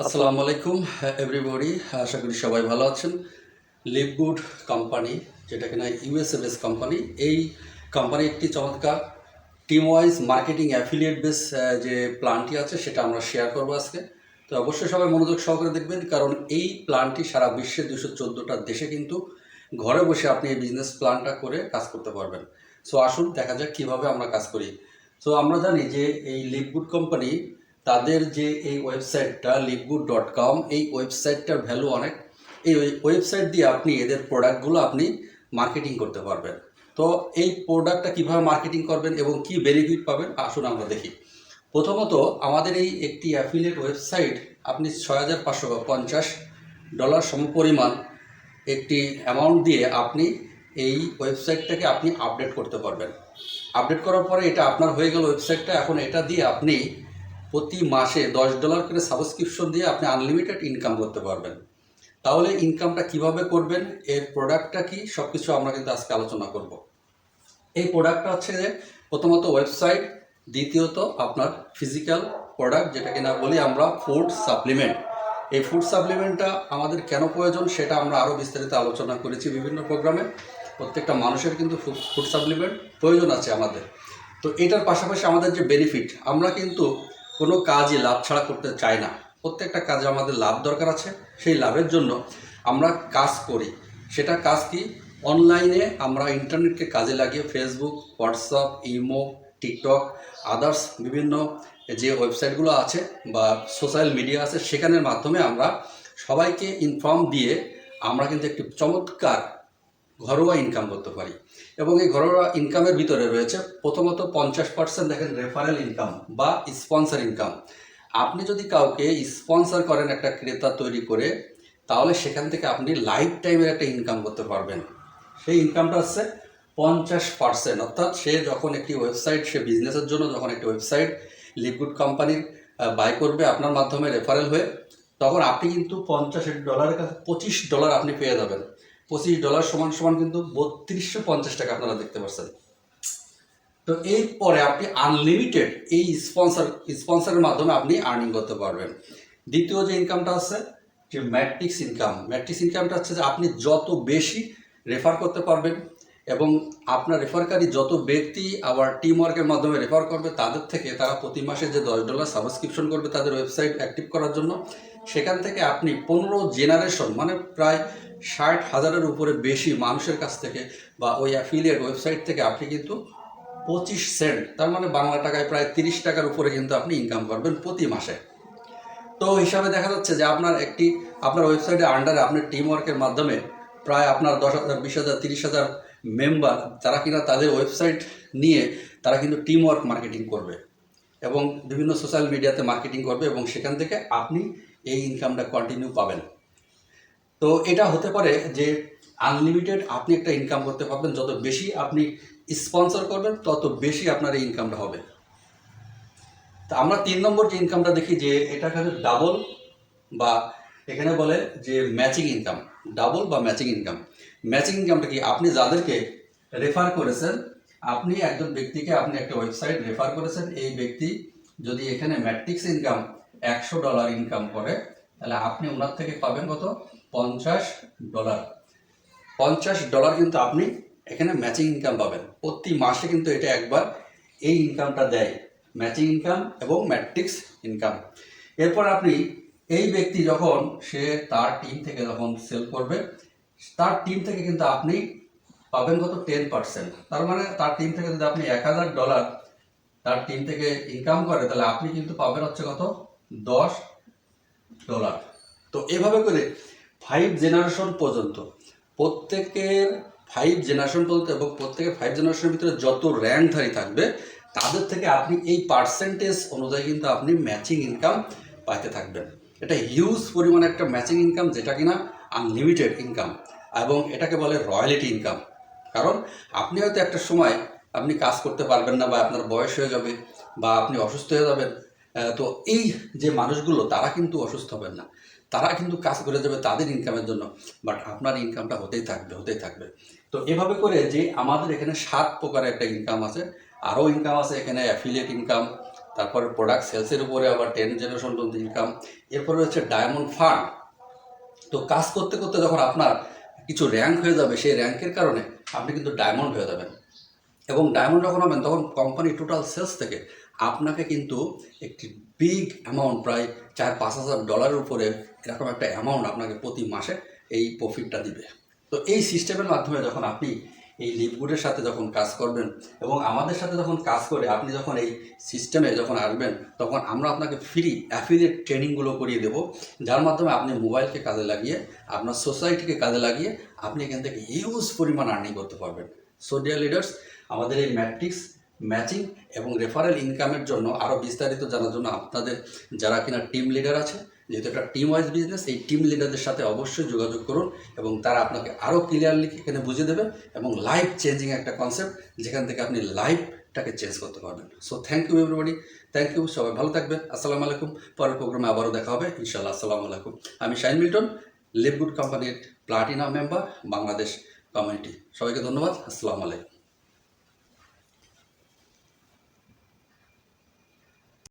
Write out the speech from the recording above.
আসসালামু আলাইকুম এভরিবডি আশা করি সবাই ভালো আছেন। লিভগুড কোম্পানি যেটা কিনা ইউএসএ বেস কোম্পানি এই কোম্পানি একটি চমৎকার team wise marketing affiliate base যে প্ল্যানটি আছে, সেটা আমরা শেয়ার করব আজকে। তো অবশ্যই সবাই মনোযোগ সহকারে দেখবেন, কারণ এই প্ল্যানটি সারা বিশ্বে দুশো চোদ্দোটা দেশে কিন্তু ঘরে বসে আপনি এই বিজনেস প্ল্যানটা করে কাজ করতে পারবেন। সো আসুন, দেখা যাক কীভাবে আমরা কাজ করি। সো আমরা জানি যে এই লিভগুড কোম্পানি তাদের যে এই ওয়েবসাইটটা লিভগুড ডট কম, এই ওয়েবসাইটটার ভ্যালু অনেক। এই ওয়েবসাইট দিয়ে আপনি এদের প্রোডাক্টগুলো আপনি মার্কেটিং করতে পারবেন। তো এই প্রোডাক্টটা কীভাবে মার্কেটিং করবেন এবং কি বেনিফিট পাবেন, আসুন আমরা দেখি। প্রথমত আমাদের এই একটি অ্যাফিলিয়েট ওয়েবসাইট আপনি ছয় হাজার পাঁচশো পঞ্চাশ ডলার সমপরিমাণ একটি অ্যামাউন্ট দিয়ে আপনি এই ওয়েবসাইটটাকে আপনি আপডেট করতে পারবেন। আপডেট করার পরে এটা আপনার হয়ে গেল ওয়েবসাইটটা এখন এটা দিয়ে আপনি প্রতি মাসে দশ ডলার করে সাবস্ক্রিপশন দিয়ে আপনি আনলিমিটেড ইনকাম করতে পারবেন। তাহলে ইনকামটা কীভাবে করবেন, এর প্রোডাক্টটা কি সব কিছু আমরা কিন্তু আজকে আলোচনা করব। এই প্রোডাক্টটা হচ্ছে যে, প্রথমত ওয়েবসাইট দ্বিতীয়ত আপনার ফিজিক্যাল প্রোডাক্ট যেটা কিনা বলি আমরা ফুড সাপ্লিমেন্ট এই ফুড সাপ্লিমেন্টটা আমাদের কেন প্রয়োজন, সেটা আমরা আরও বিস্তারিত আলোচনা করেছি বিভিন্ন প্রোগ্রামে প্রত্যেকটা মানুষের কিন্তু ফুড সাপ্লিমেন্ট প্রয়োজন আছে আমাদের। তো এটার পাশাপাশি আমাদের যে বেনিফিট আমরা কিন্তু কোনো কাজই লাভ ছাড়া করতে চাই না। প্রত্যেকটা কাজে আমাদের লাভ দরকার আছে। সেই লাভের জন্য আমরা কাজ করি। সেটা কাজ কি? অনলাইনে আমরা ইন্টারনেটকে কাজে লাগিয়ে Facebook WhatsApp imo TikTok others বিভিন্ন যে ওয়েবসাইটগুলো আছে বা সোশ্যাল মিডিয়া আছে, সেখানের মাধ্যমে আমরা সবাইকে ইনফর্ম দিয়ে আমরা কিন্তু একটি চমৎকার ঘরোয়া ইনকাম করতে পারি। এবং এই ঘরোয়া ইনকামের ভিতরে রয়েছে প্রথমত পঞ্চাশ পার্সেন্ট দেখেন রেফারেল ইনকাম বা স্পন্সর ইনকাম আপনি যদি কাউকে স্পন্সর করেন একটা ক্রেতা তৈরি করে, তাহলে সেখান থেকে আপনি লাইফ টাইমের একটা ইনকাম করতে পারবেন। সেই ইনকামটা হচ্ছে পঞ্চাশ পার্সেন্ট অর্থাৎ সে যখন একটি ওয়েবসাইট সে বিজনেসের জন্য যখন একটি ওয়েবসাইট লিকুইড কোম্পানির বাই করবে আপনার মাধ্যমে রেফারেল হয়ে, তখন আপনি কিন্তু পঞ্চাশ ডলারের কাছে পঁচিশ ডলার আপনি পেয়ে যাবেন। পঁচিশ ডলার সমান সমান কিন্তু বত্রিশশো পঞ্চাশ টাকা আপনারা দেখতে পাচ্ছেন। তো এরপরে আপনি আনলিমিটেড এই স্পন্সর স্পন্সরের মাধ্যমে আপনি আর্নিং করতে পারবেন। দ্বিতীয় যে ইনকামটা আছে, যে ম্যাট্রিক্স ইনকাম ম্যাট্রিক্স ইনকামটা হচ্ছে যে আপনি যত বেশি রেফার করতে পারবেন এবং আপনার রেফারকারী যত ব্যক্তি আবার টিম ওয়ার্কের মাধ্যমে রেফার করবে, তাদের থেকে তারা প্রতি মাসে যে দশ ডলার সাবস্ক্রিপশন করবে তাদের ওয়েবসাইট অ্যাক্টিভ করার জন্য, সেখান থেকে আপনি পনেরো জেনারেশন মানে প্রায় ষাট হাজারের উপরে বেশি মানুষের কাছ থেকে বা ওই অ্যাফিলিয়েট ওয়েবসাইট থেকে আপনি কিন্তু পঁচিশ সেন্ট তার মানে বাংলা টাকায় প্রায় তিরিশ টাকার উপরে কিন্তু আপনি ইনকাম করবেন প্রতি মাসে। তো হিসাবে দেখা যাচ্ছে যে আপনার একটি, আপনার ওয়েবসাইটের আন্ডারে আপনার টিম ওয়ার্কের মাধ্যমে প্রায় আপনার দশ হাজার, বিশ হাজার, তিরিশ হাজার মেম্বার যারা কিনা তাদের ওয়েবসাইট নিয়ে তারা কিন্তু টিম ওয়ার্ক মার্কেটিং করবে এবং বিভিন্ন সোশ্যাল মিডিয়াতে মার্কেটিং করবে এবং সেখান থেকে আপনি এই ইনকামটা কন্টিনিউ পাবেন। তো এটা হতে পারে যে আনলিমিটেড আপনি একটা ইনকাম করতে পারবেন, যত বেশি আপনি স্পন্সর করবেন, তত বেশি আপনার এই ইনকামটা হবে। তা আমরা তিন নম্বর যে ইনকামটা দেখি যে এটা ডাবল বা এখানে বলে যে ম্যাচিং ইনকাম ডাবল বা ম্যাচিং ইনকাম ম্যাচিং ইনকামটা কি? আপনি যাদেরকে রেফার করেছেন, আপনি একজন ব্যক্তিকে আপনি একটা ওয়েবসাইট রেফার করেছেন, এই ব্যক্তি যদি এখানে ম্যাট্রিক্স ইনকাম একশো ডলার ইনকাম করে, তাহলে আপনি ওনার থেকে পাবেন কত? পঞ্চাশ ডলার পঞ্চাশ ডলার কিন্তু আপনি এখানে ম্যাচিং ইনকাম পাবেন। প্রতি মাসে কিন্তু এটা একবার এই ইনকামটা দেয়। ম্যাচিং ইনকাম এবং ম্যাট্রিক্স ইনকাম এরপর আপনি এই ব্যক্তি যখন, সে তার টিম থেকে যখন সেল করবে, তার টিম থেকে কিন্তু আপনি পাবেন কত? টেন পার্সেন্ট তার মানে তার টিম থেকে যদি আপনি এক হাজার ডলার তার টিম থেকে ইনকাম করে, তাহলে আপনি কিন্তু পাবেন হচ্ছে কত? দশ ডলার তো এভাবে করে ফাইভ জেনারেশন পর্যন্ত প্রত্যেকের ফাইভ জেনারেশন পর্যন্ত এবং প্রত্যেকের ফাইভ জেনারেশনের ভিতরে যত র্যাঙ্কধারী থাকবে, তাদের থেকে আপনি এই পার্সেন্টেজ অনুযায়ী কিন্তু আপনি ম্যাচিং ইনকাম পাইতে থাকবেন। এটা হিউজ পরিমাণে একটা ম্যাচিং ইনকাম যেটা কিনা আনলিমিটেড ইনকাম এবং এটাকে বলে রয়্যালিটি ইনকাম কারণ আপনি হয়তো একটা সময় আপনি কাজ করতে পারবেন না বা আপনার বয়স হয়ে যাবে বা আপনি অসুস্থ হয়ে যাবেন তো এই যে মানুষগুলো তারা কিন্তু অসুস্থ হবেন না। তারা কিন্তু কাজ করে যাবে তাদের ইনকামের জন্য। বাট আপনার ইনকামটা হতেই থাকবে হতেই থাকবে। তো এভাবে করে যে আমাদের এখানে সাত প্রকারের একটা ইনকাম আছে। আরও ইনকাম আছে এখানে অ্যাফিলিয়েট ইনকাম তারপরে প্রোডাক্ট সেলসের উপরে আবার টেন জেনারেশন ইনকাম এরপরে হচ্ছে ডায়মন্ড ফান্ড তো কাজ করতে করতে যখন আপনার কিছু র্যাঙ্ক হয়ে যাবে, সেই র্যাঙ্কের কারণে আপনি কিন্তু ডায়মন্ড হয়ে যাবেন। এবং ডায়মন্ড যখন হবেন, তখন কোম্পানি টোটাল সেলস থেকে আপনাকে কিন্তু একটি বিগ অ্যামাউন্ট প্রায় চার পাঁচ হাজার ডলারের উপরে এরকম একটা অ্যামাউন্ট আপনাকে প্রতি মাসে এই প্রফিটটা দিবে। তো এই সিস্টেমের মাধ্যমে যখন আপনি এই লিপগুডের সাথে যখন কাজ করবেন এবং আমাদের সাথে যখন কাজ করে, আপনি যখন এই সিস্টেমে যখন আসবেন, তখন আমরা আপনাকে ফ্রি অ্যাফিলিয়েট ট্রেনিংগুলো করিয়ে দেব। যার মাধ্যমে আপনি মোবাইলকে কাজে লাগিয়ে, আপনার সোসাইটিকে কাজে লাগিয়ে, আপনি এখান থেকে হিউজ পরিমাণ আর্নিং করতে পারবেন। সো ডিয়ার লিডার্স আমাদের এই ম্যাট্রিক্স ম্যাচিং এবং রেফারেল ইনকামের জন্য আরও বিস্তারিত জানার জন্য আপনাদের যারা কিনা টিম লিডার আছে, যেহেতু একটা টিম ওয়াইজ বিজনেস এই টিম লিডারদের সাথে অবশ্যই যোগাযোগ করুন এবং তারা আপনাকে আরও ক্লিয়ারলি এখানে বুঝিয়ে দেবে এবং লাইফ চেঞ্জিং একটা কনসেপ্ট যেখান থেকে আপনি লাইফটাকে চেঞ্জ করতে পারবেন। So thank you everybody thank you সবাই ভালো থাকবেন, আসসালামু আলাইকুম, পরের প্রোগ্রামে আবারও দেখা হবে ইনশাল্লাহ আসসালামু আলাইকুম। আমি শাইন মিল্টন লিভগুড কোম্পানির প্লাটিনা মেম্বার বাংলাদেশ কমিউনিটি সবাইকে ধন্যবাদ, আসসালামু আলাইকুম।